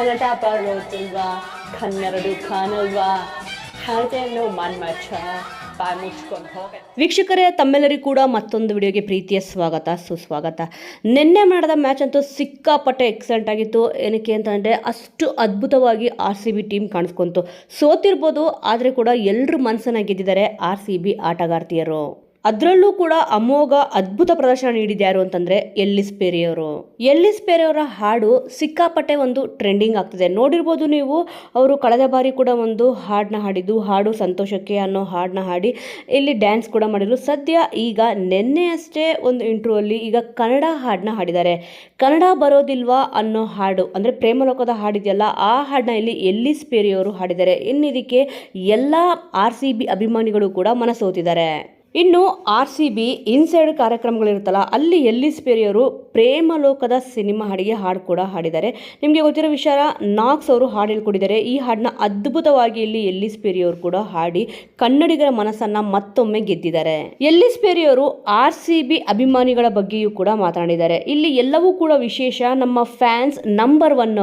ಕನ್ನಡ ಬರೋದಿಲ್ವಾ? ಕನ್ನಡದು ಕಾಣಲ್ವಾ? ಹಾಗೇನು ಮನ್ಮಚ್ಚ ವೀಕ್ಷಕರೇ, ತಮ್ಮೆಲ್ಲರಿಗೂ ಕೂಡ ಮತ್ತೊಂದು ವಿಡಿಯೋಗೆ ಪ್ರೀತಿಯ ಸ್ವಾಗತ, ಸುಸ್ವಾಗತ. ನಿನ್ನೆ ಮಾಡಿದ ಮ್ಯಾಚ್ ಅಂತೂ ಸಿಕ್ಕಾಪಟ್ಟೆ ಎಕ್ಸಲೆಂಟ್ ಆಗಿತ್ತು. ಏನಕ್ಕೆ ಅಂತಂದರೆ ಅಷ್ಟು ಅದ್ಭುತವಾಗಿ ಆರ್ ಸಿ ಬಿ ಟೀಮ್ ಕಾಣಿಸ್ಕೊಂತು. ಸೋತಿರ್ಬೋದು, ಆದರೆ ಕೂಡ ಎಲ್ಲರೂ ಮನಸ್ಸನ್ನ ಗೆದ್ದಿದ್ದಾರೆ ಆರ್ ಸಿ ಬಿ ಆಟಗಾರ್ತಿಯರು. ಅದರಲ್ಲೂ ಕೂಡ ಅಮೋಘ ಅದ್ಭುತ ಪ್ರದರ್ಶನ ನೀಡಿದ ಯಾರು ಅಂತಂದ್ರೆ ಎಲ್ಲಿಸ್ ಪೇರಿಯವರು ಎಲ್ಲಿಸ್ ಪೇರಿಯವರ ಹಾಡು ಸಿಕ್ಕಾಪಟ್ಟೆ ಒಂದು ಟ್ರೆಂಡಿಂಗ್ ಆಗ್ತಿದೆ. ನೋಡಿರ್ಬೋದು ನೀವು, ಅವರು ಕಳೆದ ಬಾರಿ ಕೂಡ ಒಂದು ಹಾಡನ್ನ ಹಾಡಿದ್ದು, ಹಾಡು ಸಂತೋಷಕ್ಕೆ ಅನ್ನೋ ಹಾಡನ್ನ ಹಾಡಿ ಇಲ್ಲಿ ಡ್ಯಾನ್ಸ್ ಕೂಡ ಮಾಡಿದ್ರು. ಸದ್ಯ ಈಗ ನಿನ್ನೆ ಅಷ್ಟೇ ಒಂದು ಇಂಟ್ರೂ ಅಲ್ಲಿ ಈಗ ಕನ್ನಡ ಹಾಡನ್ನ ಹಾಡಿದ್ದಾರೆ. ಕನ್ನಡ ಬರೋದಿಲ್ವಾ ಅನ್ನೋ ಹಾಡು, ಅಂದರೆ ಪ್ರೇಮಲೋಕದ ಹಾಡಿದೆಯಲ್ಲ ಆ ಹಾಡನ್ನ ಇಲ್ಲಿ ಎಲ್ಲಿಸ್ ಪೇರಿಯವರು ಹಾಡಿದ್ದಾರೆ. ಇನ್ನಿದಕ್ಕೆ ಎಲ್ಲ ಆರ್ ಸಿ ಬಿ ಅಭಿಮಾನಿಗಳು ಕೂಡ ಮನಸೋತಿದ್ದಾರೆ. ಇನ್ನು ಆರ್ ಸಿ ಬಿ ಇನ್ಸೈಡ್ ಕಾರ್ಯಕ್ರಮಗಳಿರುತ್ತಲ್ಲ, ಅಲ್ಲಿ ಎಲ್ಲಿಸ್ ಪೇರಿಯವರು ಪ್ರೇಮಲೋಕದ ಸಿನಿಮಾ ಹಾಡಿಗೆ ಹಾಡು ಕೂಡ ಹಾಡಿದ್ದಾರೆ. ನಿಮಗೆ ಗೊತ್ತಿರೋ ವಿಚಾರ ನಾಕ್ಸ್ ಅವರು ಹಾಡು ಹೇಳ್ಕೊಟ್ಟಿದ್ದಾರೆ. ಈ ಹಾಡನ್ನ ಅದ್ಭುತವಾಗಿ ಇಲ್ಲಿ ಎಲ್ಲಿ ಸ್ಪೇರಿಯವರು ಕೂಡ ಹಾಡಿ ಕನ್ನಡಿಗರ ಮನಸ್ಸನ್ನು ಮತ್ತೊಮ್ಮೆ ಗೆದ್ದಿದ್ದಾರೆ. ಎಲ್ಲಿ ಸ್ಪೇರಿಯವರು ಆರ್ ಸಿ ಬಿ ಅಭಿಮಾನಿಗಳ ಬಗ್ಗೆಯೂ ಕೂಡ ಮಾತನಾಡಿದ್ದಾರೆ. ಇಲ್ಲಿ ಎಲ್ಲವೂ ಕೂಡ ವಿಶೇಷ. ನಮ್ಮ ಫ್ಯಾನ್ಸ್ ನಂಬರ್ ಒನ್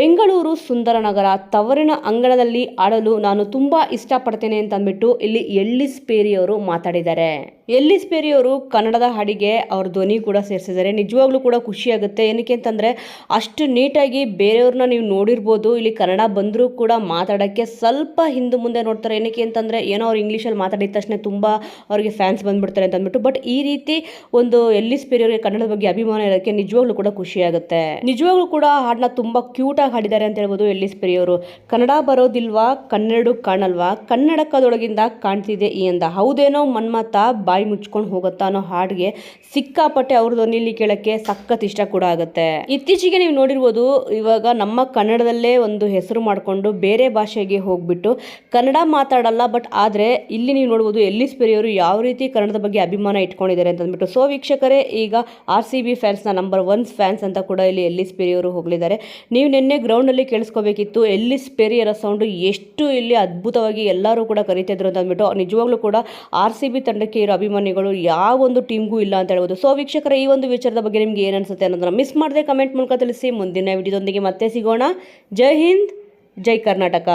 ಬೆಂಗಳೂರು ಸುಂದರನಗರ ತವರಿನ ಅಂಗಣದಲ್ಲಿ ಆಡಲು ನಾನು ತುಂಬಾ ಇಷ್ಟಪಡ್ತೇನೆ ಅಂತ ಅಂದ್ಬಿಟ್ಟು ಇಲ್ಲಿ ಎಲ್ಲಿ ಸ್ಪೇರಿಯವರು ಮಾತಾಡಿದ್ದಾರೆ. ಮಾಡಿದ್ದಾರೆ ಎಲ್ಲಿಸ್ ಪೇರಿಯವರು ಕನ್ನಡದ ಹಾಡಿಗೆ ಅವ್ರ ಧ್ವನಿ ಕೂಡ ಸೇರಿಸಿದ್ದಾರೆ. ನಿಜವಾಗ್ಲೂ ಕೂಡ ಖುಷಿ ಆಗುತ್ತೆ. ಏನಕ್ಕೆ ಅಂತಂದರೆ, ಅಷ್ಟು ನೀಟಾಗಿ ಬೇರೆಯವ್ರನ್ನ ನೀವು ನೋಡಿರ್ಬೋದು, ಇಲ್ಲಿ ಕನ್ನಡ ಬಂದರೂ ಕೂಡ ಮಾತಾಡೋಕ್ಕೆ ಸ್ವಲ್ಪ ಹಿಂದೆ ಮುಂದೆ ನೋಡ್ತಾರೆ. ಏನಕ್ಕೆ ಅಂತಂದರೆ, ಏನೋ ಅವ್ರು ಇಂಗ್ಲೀಷಲ್ಲಿ ಮಾತಾಡಿದ ತಕ್ಷಣ ತುಂಬ ಅವ್ರಿಗೆ ಫ್ಯಾನ್ಸ್ ಬಂದುಬಿಡ್ತಾರೆ ಅಂತ ಅಂದ್ಬಿಟ್ಟು. ಬಟ್ ಈ ರೀತಿ ಒಂದು ಎಲ್ಲಿಸ್ ಪೇರಿಯವರಿಗೆ ಕನ್ನಡದ ಬಗ್ಗೆ ಅಭಿಮಾನ ಇರೋಕ್ಕೆ ನಿಜವಾಗ್ಲೂ ಕೂಡ ಖುಷಿ ಆಗುತ್ತೆ. ನಿಜವಾಗ್ಲೂ ಕೂಡ ಹಾಡನ್ನ ತುಂಬ ಕ್ಯೂಟಾಗಿ ಹಾಡಿದ್ದಾರೆ ಅಂತ ಹೇಳ್ಬೋದು ಎಲ್ಲಿಸ್ ಕನ್ನಡ ಬರೋದಿಲ್ವಾ? ಕನ್ನಡ ಕಾಣಲ್ವಾ? ಕನ್ನಡಕದೊಳಗಿಂದ ಕಾಣ್ತಿದೆ ಈ ಅಂದ. ಹೌದೇನೋ ಮನ್ಮತ ಬಾಯಿ ಮುಚ್ಕೊಂಡು ಹೋಗುತ್ತಾ ಅನ್ನೋ ಹಾಡ್ಗೆ ಸಿಕ್ಕಾಪಟ್ಟೆ ಅವ್ರ ಧ್ವನಿಲಿ ಕೇಳಕ್ಕೆ ಸಖತ್ ಇಷ್ಟ ಕೂಡ ಆಗುತ್ತೆ. ಇತ್ತೀಚೆಗೆ ನೀವು ನೋಡಿರ್ಬೋದು, ಇವಾಗ ನಮ್ಮ ಕನ್ನಡದಲ್ಲೇ ಒಂದು ಹೆಸರು ಮಾಡಿಕೊಂಡು ಬೇರೆ ಭಾಷೆಗೆ ಹೋಗ್ಬಿಟ್ಟು ಕನ್ನಡ ಮಾತಾಡಲ್ಲ, ಬಟ್ ಆದರೆ ಇಲ್ಲಿ ನೀವು ನೋಡ್ಬೋದು ಎಲ್ಲಿ ಪೆರಿಯವರು ಯಾವ ರೀತಿ ಕನ್ನಡದ ಬಗ್ಗೆ ಅಭಿಮಾನ ಇಟ್ಕೊಂಡಿದ್ದಾರೆ ಅಂತ ಅಂದ್ಬಿಟ್ಟು. ಸೊ ವೀಕ್ಷಕರೇ, ಈಗ ಆರ್ ಸಿ ಬಿ ಫ್ಯಾನ್ಸ್ನ ನಂಬರ್ ಒನ್ ಫ್ಯಾನ್ಸ್ ಅಂತ ಕೂಡ ಇಲ್ಲಿ ಎಲ್ಲಿ ಪೆರಿಯವರು ಹೋಗಲಿದ್ದಾರೆ. ನೀವು ನಿನ್ನೆ ಗ್ರೌಂಡಲ್ಲಿ ಕೇಳಿಸ್ಕೋಬೇಕಿತ್ತು ಎಲ್ಲಿ ಪೆರಿಯರ ಸೌಂಡು ಎಷ್ಟು ಇಲ್ಲಿ ಅದ್ಭುತವಾಗಿ ಎಲ್ಲರೂ ಕೂಡ ಕರಿತಿದ್ರು ಅಂತ ಅಂದ್ಬಿಟ್ಟು. ನಿಜವಾಗ್ಲೂ ಕೂಡ ಆರ್ ಸಿ ಬಿ ತಂಡಕ್ಕೆ ಇರೋ ಅಭಿಮಾನಿಗಳು ಯಾವ ಒಂದು ಟೀಮ್ಗೂ ಇಲ್ಲ ಅಂತ ಹೇಳ್ಬೋದು. ಸೊ ವೀಕ್ಷಕರ, ಈ ಒಂದು ವಿಚಾರದ ಬಗ್ಗೆ ನಿಮ್ಗೆ ಏನು ಅನ್ನೋದನ್ನ ಮಿಸ್ ಮಾಡದೆ ಕಮೆಂಟ್ ಮೂಲಕ ತಿಳಿಸಿ. ಮುಂದಿನ ವಿಡಿಯೋದೊಂದಿಗೆ ಮತ್ತೆ ಸಿಗೋಣ. ಜೈ ಹಿಂದ್, ಜೈ ಕರ್ನಾಟಕ.